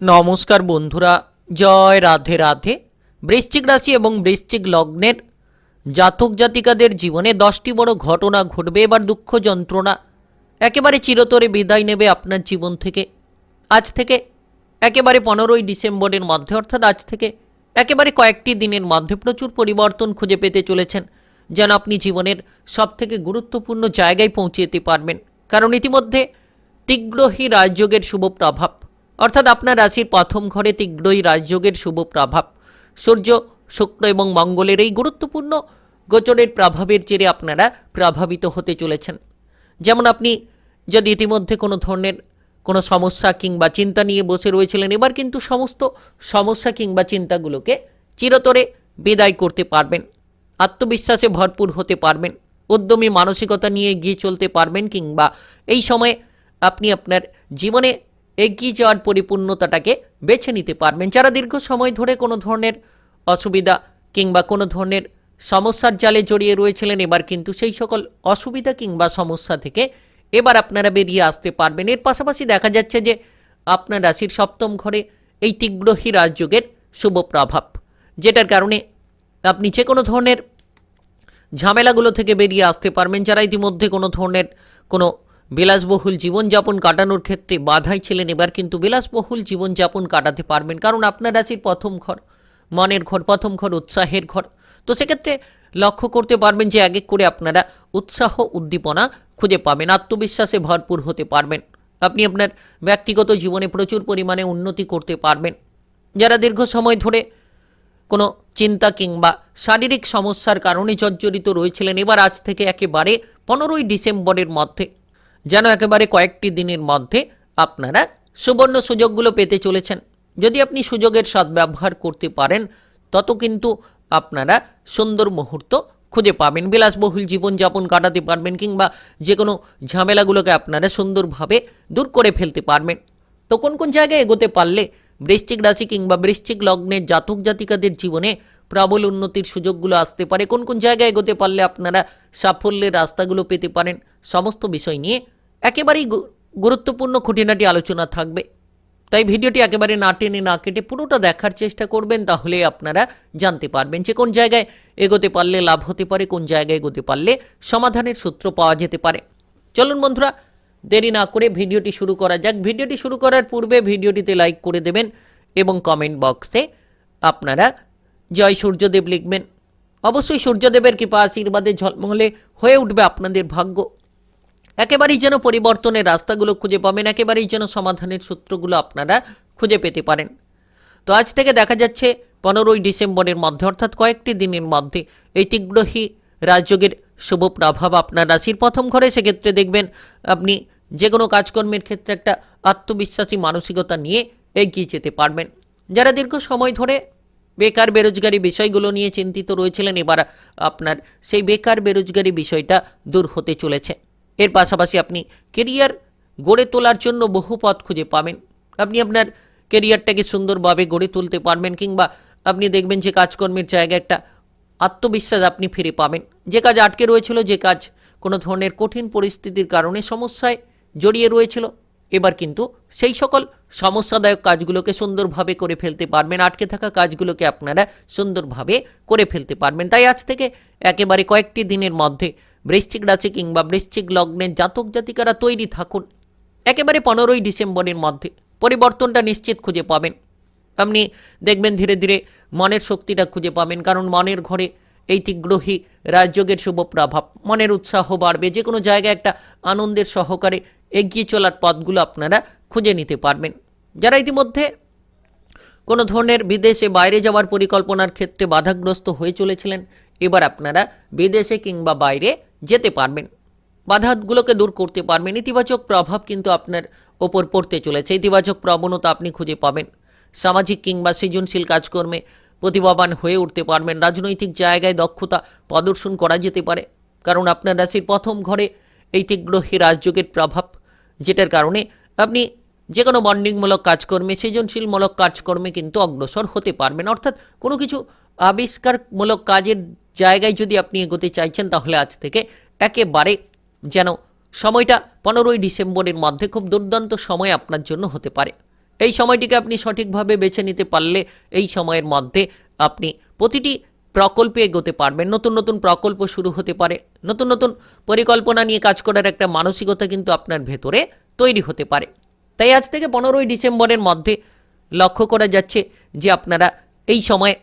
নমস্কার বন্ধুরা, জয় রাধে রাধে। বৃশ্চিক রাশি এবং বৃশ্চিক লগ্নের জাতক জাতিকাদের জীবনে দশটি বড় ঘটনা ঘটবে, এবার দুঃখ যন্ত্রণা একেবারে চিরতরে বিদায় নেবে আপনার জীবন থেকে। আজ থেকে একেবারে পনেরোই ডিসেম্বরের মধ্যে, অর্থাৎ আজ থেকে একেবারে কয়েকটি দিনের মধ্যে প্রচুর পরিবর্তন খুঁজে পেতে চলেছেন, যেন আপনি জীবনের সবথেকে গুরুত্বপূর্ণ জায়গায় পৌঁছে যেতে পারবেন। কারণ ইতিমধ্যে তিগ্রহী রাজযোগের শুভ প্রভাব অর্থাৎ আপনার রাশির প্রথম ঘরে তিগ্রহী রাজযোগের শুভ প্রভাব। সূর্য, শুক্র এবং মঙ্গলের এই গুরুত্বপূর্ণ গোচরের প্রভাবের জেরে আপনারা প্রভাবিত হতে চলেছেন। যেমন আপনি যদি ইতিমধ্যে কোনো ধরনের কোনো সমস্যা কিংবা চিন্তা নিয়ে বসে রয়েছিলেন, এবার কিন্তু সমস্ত সমস্যা কিংবা চিন্তাগুলোকে চিরতরে বিদায় করতে পারবেন। আত্মবিশ্বাসে ভরপুর হতে পারবেন। উদ্যমী মানসিকতা নিয়ে এগিয়ে চলতে পারবেন কিংবা এই সময়ে আপনি আপনার জীবনে এগিয়ে যাওয়ার পরিপূর্ণতাটাকে বেছে নিতে পারবেন। যারা দীর্ঘ সময় ধরে কোনো ধরনের অসুবিধা কিংবা কোনো ধরনের সমস্যার জালে জড়িয়ে রয়েছিলেন, এবার কিন্তু সেই সকল অসুবিধা কিংবা সমস্যা থেকে এবার আপনারা বেরিয়ে আসতে পারবেন। এর পাশাপাশি দেখা যাচ্ছে যে আপনার রাশির সপ্তম ঘরে এই তীব্রহী রাজযোগের শুভ প্রভাব, যেটার কারণে আপনি যে কোনো ধরনের ঝামেলাগুলো থেকে বেরিয়ে আসতে পারবেন। যারা ইতিমধ্যে কোনো ধরনের কোনো বিলাসবহুল জীবনযাপন কাটানোর ক্ষেত্রে বাধাই ছিলেন এবার কিন্তু বিলাসবহুল জীবনযাপন কাটাতে পারবেন। কারণ আপনার রাশির প্রথম ঘর, মনের ঘর, প্রথম ঘর উৎসাহের ঘর। তো সেক্ষেত্রে লক্ষ্য করতে পারবেন যে এক এক করে আপনারা উৎসাহ, উদ্দীপনা খুঁজে পাবেন, আত্মবিশ্বাসে ভরপুর হতে পারবেন। আপনি আপনার ব্যক্তিগত জীবনে প্রচুর পরিমাণে উন্নতি করতে পারবেন। যারা দীর্ঘ সময় ধরে কোনো চিন্তা কিংবা শারীরিক সমস্যার কারণে জর্জরিত রয়েছিলেন, এবার আজ থেকে একেবারে পনেরোই ডিসেম্বরের মধ্যে যেন একেবারে কয়েকটি দিনের মধ্যে আপনারা সুবর্ণ সুযোগগুলো পেতে চলেছেন। যদি আপনি সুযোগের সদ্ব্যবহার করতে পারেন, তত কিন্তু আপনারা সুন্দর মুহূর্ত খুঁজে পাবেন, বিলাসবহুল জীবনযাপন কাটাতে পারবেন কিংবা যে কোনো ঝামেলাগুলোকে আপনারা সুন্দরভাবে দূর করে ফেলতে পারবেন। তো কোন কোন জায়গায় এগোতে পারলে বৃশ্চিক রাশি কিংবা বৃশ্চিক লগ্নের জাতক জাতিকাদের জীবনে প্রবল উন্নতির সুযোগগুলো আসতে পারে? কোন কোন জায়গায় এগোতে পারলে আপনারা সাফল্যের রাস্তাগুলো পেতে পারেন? সমস্ত বিষয় নিয়ে একেবারেই গুরুত্বপূর্ণ খুঁটিনাটি আলোচনা থাকবে। তাই ভিডিওটি একেবারে না টেনে না কেটে পুরোটা দেখার চেষ্টা করবেন, তাহলে আপনারা জানতে পারবেন যে কোন জায়গায় এগোতে পারলে লাভ হতে পারে, কোন জায়গায় এগোতে পারলে সমাধানের সূত্র পাওয়া যেতে পারে। চলুন বন্ধুরা, দেরি না করে ভিডিওটি শুরু করা যাক। ভিডিওটি শুরু করার পূর্বে ভিডিওটিতে লাইক করে দেবেন এবং কমেন্ট বক্সে আপনারা জয় সূর্যদেব লিখবেন। অবশ্যই সূর্যদেবের কৃপা আশীর্বাদে ঝলমলে হয়ে উঠবে আপনাদের ভাগ্য। একেবারেই যেন পরিবর্তনের রাস্তাগুলো খুঁজে পাবেন, একেবারেই যেন সমাধানের সূত্রগুলো আপনারা খুঁজে পেতে পারেন। তো আজ থেকে দেখা যাচ্ছে পনেরোই ডিসেম্বরের মধ্যে, অর্থাৎ কয়েকটি দিনের মধ্যে, এই তীব্রহী রাজযোগের শুভ প্রভাব আপনার রাশির প্রথম ঘরে। সেক্ষেত্রে দেখবেন আপনি যে কোনো কাজকর্মের ক্ষেত্রে একটা আত্মবিশ্বাসী মানসিকতা নিয়ে এগিয়ে যেতে পারবেন। যারা দীর্ঘ সময় ধরে বেকার বেরোজগারি বিষয়গুলো নিয়ে চিন্তিত রয়েছিলেন, এবার আপনার সেই বেকার বেরোজগারি বিষয়টা দূর হতে চলেছে। এর পাশাপাশি আপনি কেরিয়ার গড়ে তোলার জন্য বহু পথ খুঁজে পাবেন। আপনি আপনার কেরিয়ারটাকে সুন্দরভাবে গড়ে তুলতে পারবেন কিংবা আপনি দেখবেন যে কাজকর্মের জায়গায় একটা আত্মবিশ্বাস আপনি ফিরে পাবেন। যে কাজ আটকে রয়েছিল, যে কাজ কোনো ধরনের কঠিন পরিস্থিতির কারণে সমস্যায় জড়িয়ে রয়েছিল, এবার কিন্তু সেই সকল সমস্যাদায়ক কাজগুলোকে সুন্দরভাবে করে ফেলতে পারবেন। আটকে থাকা কাজগুলোকে আপনারা সুন্দরভাবে করে ফেলতে পারবেন। তাই আজ থেকে একেবারে কয়েকটি দিনের মধ্যে বৃশ্চিক রাশি কিংবা বৃশ্চিক লগ্নের জাতক জাতিকারা তৈরি থাকুন। একেবারে পনেরোই ডিসেম্বরের মধ্যে। পরিবর্তনটা নিশ্চিত খুঁজে পাবেন। আপনি দেখবেন ধীরে ধীরে মনের শক্তিটা খুঁজে পাবেন, কারণ মনের ঘরে এই গ্রহী রাজযোগের শুভ প্রভাব। মনের উৎসাহ বাড়বে। যে কোনো জায়গায় একটা আনন্দের সহকারে এগিয়ে চলার পথগুলো আপনারা খুঁজে নিতে পারবেন। যারা ইতিমধ্যে কোনো ধরনের বিদেশে বাইরে যাওয়ার পরিকল্পনার ক্ষেত্রে বাধাগ্রস্ত হয়ে চলেছিলেন, এবার আপনারা বিদেশে কিংবা বাইরে যেতে পারবেন। বাধাগুলোকে দূর করতে পারবেন। ইতিবাচক প্রভাব কিন্তু আপনার ওপর পড়তে চলেছে। ইতিবাচক প্রবণতা আপনি খুঁজে পাবেন। সামাজিক কিংবা সৃজনশীল কাজকর্মে প্রতিভাবান হয়ে উঠতে পারবেন। রাজনৈতিক জায়গায় দক্ষতা প্রদর্শন করা যেতে পারে। কারণ আপনার রাশির প্রথম ঘরে এই তীগ্রহী রাজযোগের প্রভাব, যেটার কারণে আপনি যে কোনো বন্ডিংমূলক কাজকর্মে, সৃজনশীলমূলক কাজকর্মে কিন্তু অগ্রসর হতে পারবেন। অর্থাৎ কোনো কিছু আবিষ্কারমূলক কাজের জায়গায় যদি আপনি এগোতে চাইছেন তাহলে আজ থেকে একেবারে যেন সময়টা পনেরোই ডিসেম্বরের মধ্যে খুব দুর্দান্ত সময় আপনার জন্য হতে পারে। এই সময়টিকে আপনি সঠিকভাবে বেছে নিতে পারলে এই সময়ের মধ্যে আপনি প্রতিটি প্রকল্পে এগোতে পারবেন। নতুন নতুন প্রকল্প শুরু হতে পারে। নতুন নতুন পরিকল্পনা নিয়ে কাজ করার একটা মানসিকতা কিন্তু আপনার ভেতরে তৈরি হতে পারে। তাই আজ থেকে পনেরোই ডিসেম্বরের মধ্যে লক্ষ্য করা যাচ্ছে যে আপনারা এই সময়ে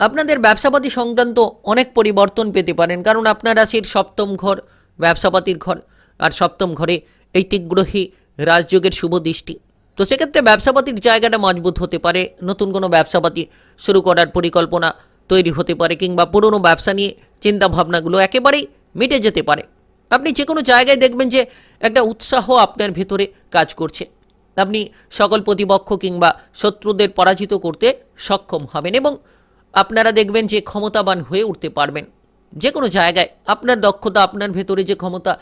আপনাদের ব্যবসাপাতি সংক্রান্ত অনেক পরিবর্তন পেতে পারেন, কারণ আপনার রাশির সপ্তম ঘর ব্যবসাপাতির ঘর, আর সপ্তম ঘরে এই তিগ্রহী রাজযোগের শুভ দৃষ্টি। তো সেক্ষেত্রে ব্যবসাপাতির জায়গাটা মজবুত হতে পারে, নতুন কোনো ব্যবসাপাতি শুরু করার পরিকল্পনা তৈরি হতে পারে, কিংবা পুরনো ব্যবসা নিয়ে চিন্তা ভাবনাগুলো একেবারেই মিটে যেতে পারে। আপনি যে কোনো জায়গায় দেখবেন যে একটা উৎসাহ আপনার ভেতরে কাজ করছে। আপনি সকল প্রতিপক্ষ কিংবা শত্রুদের পরাজিত করতে সক্ষম হবেন এবং আপনারা দেখবেন যে ক্ষমতাবান হয়ে উঠতে পারবেন। যে কোনো জায়গায় আপনার দক্ষতা, আপনার ভেতরে যে ক্ষমতা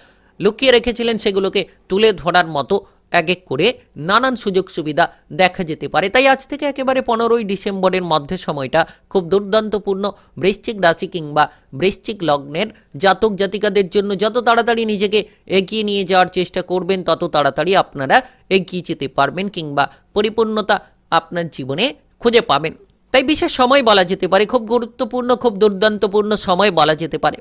লুকিয়ে রেখেছিলেন, সেগুলোকে তুলে ধরার মতো এক এক করে নানান সুযোগ সুবিধা দেখা যেতে পারে। তাই আজ থেকে একেবারে পনেরোই ডিসেম্বরের মধ্যে সময়টা খুব দুর্দান্তপূর্ণ। বৃশ্চিক রাশি কিংবা বৃশ্চিক লগ্নের জাতক জাতিকাদের জন্য যত তাড়াতাড়ি নিজেকে এগিয়ে নিয়ে যাওয়ার চেষ্টা করবেন, তত তাড়াতাড়ি আপনারা এগিয়ে যেতে পারবেন কিংবা পরিপূর্ণতা আপনার জীবনে খুঁজে পাবেন। তাই বিশেষ সময় বলা যেতে পারে, খুব গুরুত্বপূর্ণ, খুব দুর্দান্তপূর্ণ সময় বলা যেতে পারে।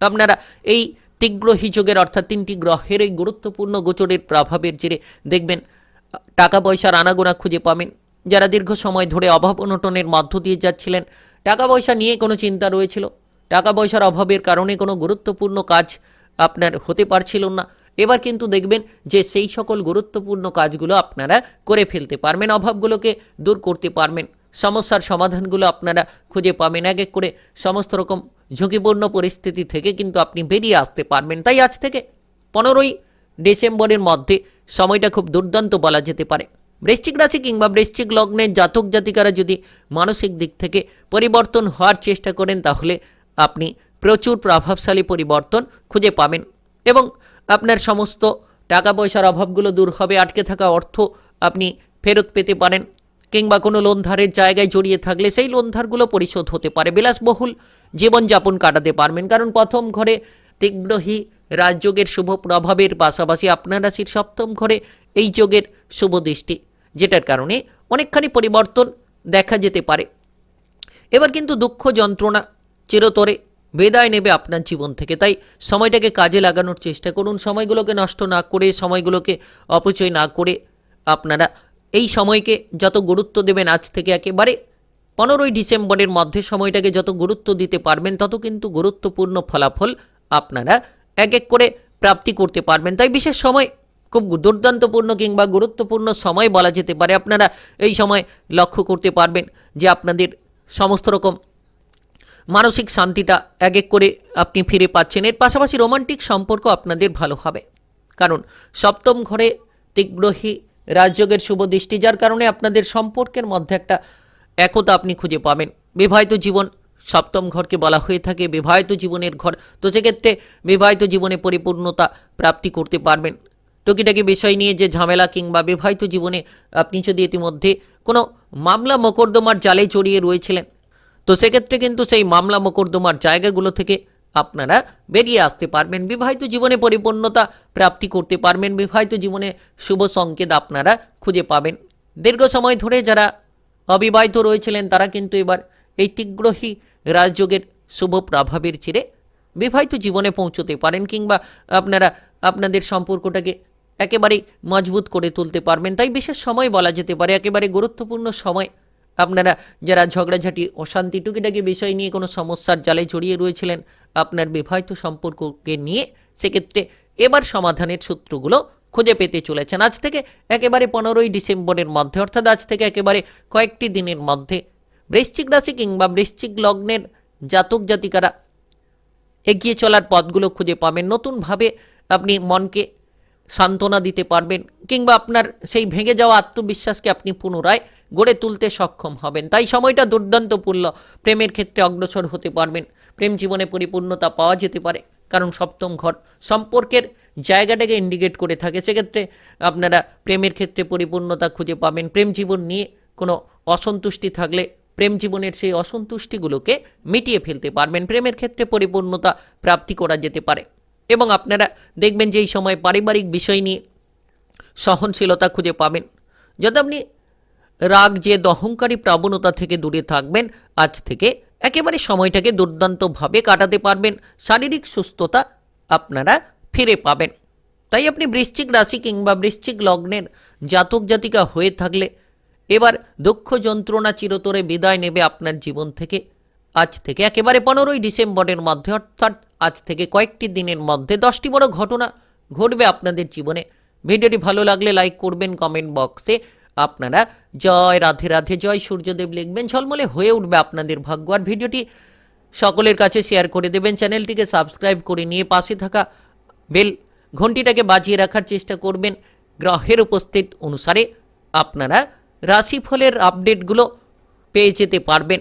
আপনারা এই তিগ্রহী যোগের অর্থাৎ তিনটি গ্রহের এই গুরুত্বপূর্ণ গোচরের প্রভাবের জেরে দেখবেন, টাকা পয়সার আনাগোনা খুঁজে পাবেন। যারা দীর্ঘ সময় ধরে অভাব অনটনের মধ্য দিয়ে যাচ্ছিলেন, টাকা পয়সা নিয়ে কোনো চিন্তা রয়েছিল। টাকা পয়সার অভাবের কারণে কোনো গুরুত্বপূর্ণ কাজ আপনার হতে পারছিল না। এবার কিন্তু দেখবেন যে সেই সকল গুরুত্বপূর্ণ কাজগুলো আপনারা করে ফেলতে পারবেন, অভাবগুলোকে দূর করতে পারবেন। সমস্যার সমাধানগুলো আপনারা খুঁজে পাবেন। এক এক করে সমস্ত রকম ঝুঁকিপূর্ণ পরিস্থিতি থেকে কিন্তু আপনি বেরিয়ে আসতে পারবেন। তাই আজ থেকে পনেরোই ডিসেম্বরের মধ্যে সময়টা খুব দুর্দান্ত বলা যেতে পারে। বৃশ্চিক রাশি কিংবা বৃশ্চিক লগ্নের জাতক জাতিকারা যদি মানসিক দিক থেকে পরিবর্তন হওয়ার চেষ্টা করেন, তাহলে আপনি প্রচুর প্রভাবশালী পরিবর্তন খুঁজে পাবেন এবং আপনার সমস্ত টাকা পয়সার অভাবগুলো দূর হবে। আটকে থাকা অর্থ আপনি ফেরত পেতে পারেন। কিংবা কোনো লোন ধারের জায়গায় জড়িয়ে থাকলে সেই লোন ধারগুলো পরিশোধ হতে পারে। বিলাসবহুল জীবনযাপন কাটাতে পারবেন। কারণ প্রথম ঘরে তিগ্রহী রাজযোগের শুভ প্রভাবের পাশাপাশি আপনার রাশির সপ্তম ঘরে এই যোগের শুভ দৃষ্টি, যেটার কারণে অনেকখানি পরিবর্তন দেখা যেতে পারে। এবার কিন্তু দুঃখ যন্ত্রণা চিরতরে বেদায় নেবে আপনার জীবন থেকে। তাই সময়টাকে কাজে লাগানোর চেষ্টা করুন। সময়গুলোকে নষ্ট না করে, সময়গুলোকে অপচয় না করে আপনারা এই সময়কে যত গুরুত্ব দেবেন আজ থেকে একেবারে পনেরোই ডিসেম্বরের মধ্যে সময়টাকে যত গুরুত্ব দিতে পারবেন, তত কিন্তু গুরুত্বপূর্ণ ফলাফল আপনারা এক এক করে প্রাপ্তি করতে পারবেন। তাই বিশেষ সময় খুব দুর্দান্তপূর্ণ কিংবা গুরুত্বপূর্ণ সময় বলা যেতে পারে, আপনারা এই সময় লক্ষ্য করতে পারবেন যে আপনাদের সমস্ত রকম মানসিক শান্তিটা এক এক করে আপনি ফিরে পাচ্ছেন। এর পাশাপাশি রোমান্টিক সম্পর্ক আপনাদের ভালো হবে। কারণ সপ্তম ঘরে তিগ্রহী রাজযোগের শুভ দৃষ্টি, যার কারণে আপনাদের সম্পর্কের মধ্যে একটা একতা আপনি খুঁজে পাবেন। বিবাহিত জীবন সপ্তম ঘরকে বলা হয়ে থাকে, বিবাহিত জীবনের ঘর। তো সেক্ষেত্রে বিবাহিত জীবনে পরিপূর্ণতা প্রাপ্তি করতে পারবেন। টুকিটাকি বিষয় নিয়ে যে ঝামেলা কিংবা বিবাহিত জীবনে আপনি যদি ইতিমধ্যে কোনো মামলা মোকদ্দমার জালে জড়িয়ে রয়েছিলেন, তো সেক্ষেত্রে কিন্তু সেই মামলা মোকদ্দমার জায়গাগুলো থেকে আপনারা বেরিয়ে আসতে পারবেন। বিবাহিত জীবনে পরিপূর্ণতা প্রাপ্তি করতে পারবেন। বিবাহিত জীবনে শুভ সংকেত আপনারা খুঁজে পাবেন। দীর্ঘ সময় ধরে যারা অবিবাহিত রয়েছিলেন, তারা কিন্তু এবার এই তিগ্রহী রাজযোগের শুভ প্রভাবের ছেড়ে বিবাহিত জীবনে পৌঁছতে পারেন কিংবা আপনারা আপনাদের সম্পর্কটাকে একেবারেই মজবুত করে তুলতে পারবেন। তাই বিশেষ সময় বলা যেতে পারে। একেবারে গুরুত্বপূর্ণ সময় আপনারা যারা ঝগড়াঝাটি, অশান্তি, টুকিটাকি বিষয় নিয়ে কোনো সমস্যার জালে জড়িয়ে রয়েছিলেন, আপনার বিবাহিত সম্পর্ককে নিয়ে সেক্ষেত্রে এবার সমাধানের সূত্রগুলো খুঁজে পেতে চলেছেন। আজ থেকে একেবারে পনেরোই ডিসেম্বরের মধ্যে, অর্থাৎ আজ থেকে একেবারে কয়েকটি দিনের মধ্যে বৃশ্চিক রাশি কিংবা বৃশ্চিক লগ্নের জাতক জাতিকারা এগিয়ে চলার পথগুলো খুঁজে পাবেন। নতুনভাবে আপনি মনকে সান্ত্বনা দিতে পারবেন। কিংবা আপনার সেই ভেঙে যাওয়া আত্মবিশ্বাসকে আপনি পুনরায় গড়ে তুলতে সক্ষম হবেন। তাই সময়টা দুর্দান্তপূর্ণ। প্রেমের ক্ষেত্রে অগ্রসর হতে পারবেন। প্রেম জীবনে পরিপূর্ণতা পাওয়া যেতে পারে। কারণ সপ্তম ঘর সম্পর্কের জায়গাটাকে ইন্ডিকেট করে থাকে। সেক্ষেত্রে আপনারা প্রেমের ক্ষেত্রে পরিপূর্ণতা খুঁজে পাবেন। প্রেম জীবন নিয়ে কোনো অসন্তুষ্টি থাকলে প্রেম জীবনের সেই অসন্তুষ্টিগুলোকে মিটিয়ে ফেলতে পারবেন। প্রেমের ক্ষেত্রে পরিপূর্ণতা প্রাপ্তি করা যেতে পারে। এবং আপনারা দেখবেন যে এই সময় পারিবারিক বিষয় নিয়ে সহনশীলতা খুঁজে পাবেন। যাতে আপনি রাগ যে দহংকারী প্রাবণতা থেকে দূরে থাকবেন, আজ থেকে একেবারে সময়টাকে দুর্দান্তভাবে কাটাতে পারবেন। শারীরিক সুস্থতা আপনারা ফিরে পাবেন। তাই আপনি বৃশ্চিক রাশি কিংবা বৃশ্চিক লগ্নের জাতক, জাতিকা হয়ে থাকলে এবার দুঃখ যন্ত্রণা চিরতরে বিদায় নেবে আপনার জীবন থেকে। আজ থেকে একেবারে পনেরোই ডিসেম্বরের মধ্যে, অর্থাৎ আজ থেকে কয়েকটি দিনের মধ্যে দশটি বড় ঘটনা ঘটবে আপনাদের জীবনে। ভিডিওটি ভালো লাগলে লাইক করবেন কমেন্ট বক্সে আপনারা জয় রাধে রাধে, জয় সূর্যদেব লিখবেন, ঝলমলে হয়ে উঠবে আপনাদের ভাগ্য। আর ভিডিওটি সকলের কাছে শেয়ার করে দেবেন, চ্যানেলটিকে সাবস্ক্রাইব করে নিয়ে পাশে থাকা বেল ঘন্টিটাকে বাজিয়ে রাখার চেষ্টা করবেন। গ্রহের উপস্থিত অনুসারে আপনারা রাশিফলের আপডেটগুলো পেয়ে যেতে পারবেন।